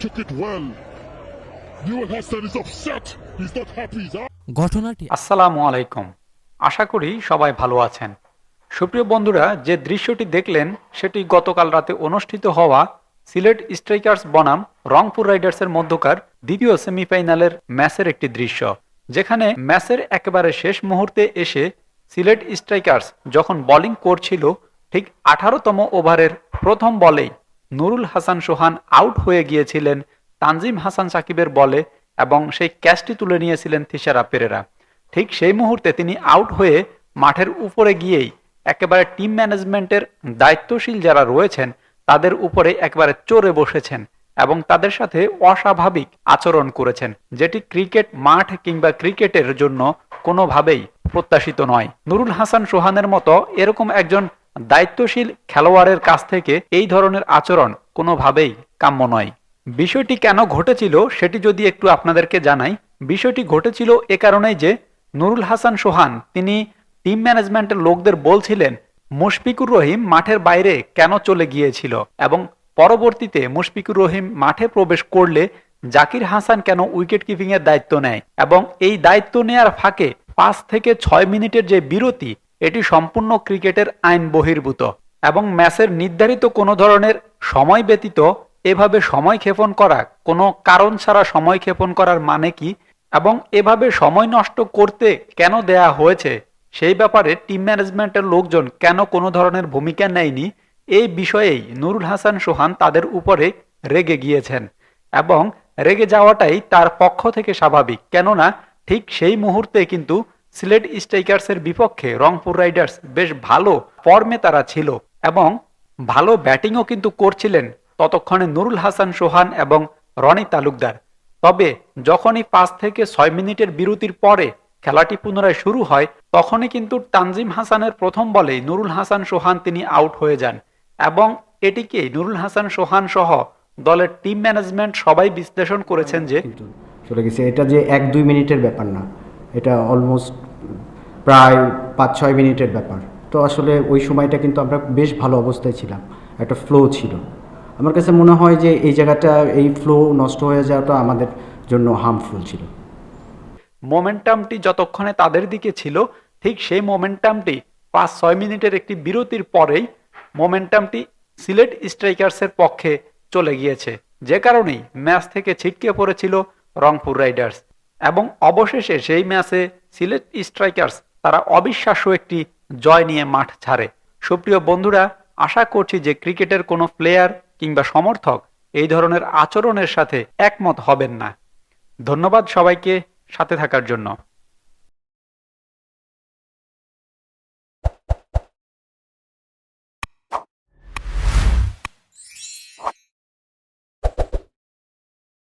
took it well. Newell Hassan is upset. He's not happy. He's ঘটনাটি আসসালামু আলাইকুম আশা করি সবাই ভালো আছেন সুপ্রিয় বন্ধুরা যে দৃশ্যটি দেখলেন সেটি গতকাল রাতে অনুষ্ঠিত হওয়া সিলেট স্ট্রাইকার্স বনাম রংপুর রাইডার্সের মধ্যকার দ্বিতীয় সেমিফাইনালের ম্যাচের একটি দৃশ্য যেখানে ম্যাচের একেবারে শেষ মুহূর্তে এসে সিলেট স্ট্রাইকার্স যখন বোলিং করছিল ঠিক আঠারোতম ওভারের প্রথম বলেই নুরুল হাসান সোহান আউট হয়ে গিয়েছিলেন তানজিম হাসান সাকিবের বলে এবং সেই ক্যাচটি তুলে নিয়েছিলেন থিসারা পেরেরা। ঠিক সেই মুহূর্তে তিনি আউট হয়ে মাঠের উপরে গিয়েই একেবারে টিম ম্যানেজমেন্টের দায়িত্বশীল যারা রয়েছেন, তাদের উপরে একেবারে চড়ে বসেছেন এবং তাদের সাথে অস্বাভাবিক আচরণ করেছেন, যেটি ক্রিকেট মাঠ কিংবা ক্রিকেটের জন্য কোনোভাবেই প্রত্যাশিত নয়। নুরুল হাসান সোহানের মতো এরকম একজন দায়িত্বশীল খেলোয়াড়ের কাছ থেকে এই ধরনের আচরণ কোনোভাবেই কাম্য নয়। বিষয়টি কেন ঘটেছিল সেটি যদি একটু আপনাদেরকে জানাই। বিষয়টি ঘটেছিল এ কারণেই যে নুরুল হাসান সোহান, তিনি টিম ম্যানেজমেন্টের লোকদের বলছিলেন, মুশফিকুর রহিম মাঠের বাইরে কেন চলে গিয়েছিল? এবং পরবর্তীতে মুশফিকুর রহিম মাঠে প্রবেশ করলে জাকির হাসান কেন উইকেট কিপিং এর দায়িত্ব নেয় এবং এই দায়িত্ব নেয়ার ফাঁকে পাঁচ থেকে ছয় মিনিটের যে বিরতি এটি সম্পূর্ণ ক্রিকেটের আইন বহির্ভূত এবং ম্যাচের নির্ধারিত কোনো ধরনের সময় ব্যতীত এভাবে সময় ক্ষেপণ করা, কোনো কারণ ছাড়া সময় ক্ষেপণ করার মানে কি এবং এভাবে সময় নষ্ট করতে কেন দেয়া হয়েছে, সেই ব্যাপারে টিম ম্যানেজমেন্টের লোকজন কেন কোনো ধরনের ভূমিকা নেয়নি, এই বিষয়েই নুরুল হাসান সোহান তাদের উপরে রেগে গিয়েছেন এবং রেগে যাওয়াটাই তার পক্ষ থেকে স্বাভাবিক। কেননা ঠিক সেই মুহূর্তে কিন্তু সিলেট স্ট্রাইকার্সের বিপক্ষে রংপুর রাইডার্স বেশ ভালো ফর্মে তারা ছিল এবং ভালো ব্যাটিংও কিন্তু করছিলেন ততক্ষণে নুরুল হাসান সোহান এবং রনি তালুকদার। তবে যখনই পাঁচ থেকে ছয় মিনিটের বিরতির পরে খেলাটি পুনরায় শুরু হয়, তখনই কিন্তু তানজিম হাসানের প্রথম বলে নুরুল হাসান সোহান তিনি আউট হয়ে যান এবং এটিকে নুরুল হাসান সোহান সহ দলের টিম ম্যানেজমেন্ট সবাই বিশ্লেষণ করেছেন যে চলে গেছে। এটা যে এক দুই মিনিটের ব্যাপার না, এটা অলমোস্ট প্রায় পাঁচ, ছয় মিনিটের ব্যাপার। তো আসলে ওই সময়টা কিন্তু আমরা বেশ ভালো অবস্থায় ছিলাম। একটা ফ্লো ছিল। আমার কাছে মনে হয় যে এই জায়গাটা, এই ফ্লো নষ্ট হয়ে যাওয়াটা আমাদের জন্য হার্মফুল ছিল। মোমেন্টামটি যতক্ষণে তাদের দিকে ছিল, ঠিক সেই মোমেন্টামটি পাঁচ, ছয় মিনিটের একটি বিরতির পরেই মোমেন্টামটি সিলেট স্ট্রাইকার্সের পক্ষে চলে গিয়েছে। যে কারণেই ম্যাচ থেকে ছিটকে পড়েছিল রংপুর রাইডার্স। এবং অবশেষে সেই ম্যাচে সিলেট স্ট্রাইকার্স তারা অবিশ্বাস্য একটি জয় নিয়ে মাঠ ছাড়ে। সুপ্রিয় বন্ধুরা, আশা করছি যে ক্রিকেটের কোনো প্লেয়ার কিংবা সমর্থক এই ধরনের আচরণের সাথে একমত হবেন না। ধন্যবাদ সবাইকে সাথে থাকার জন্য।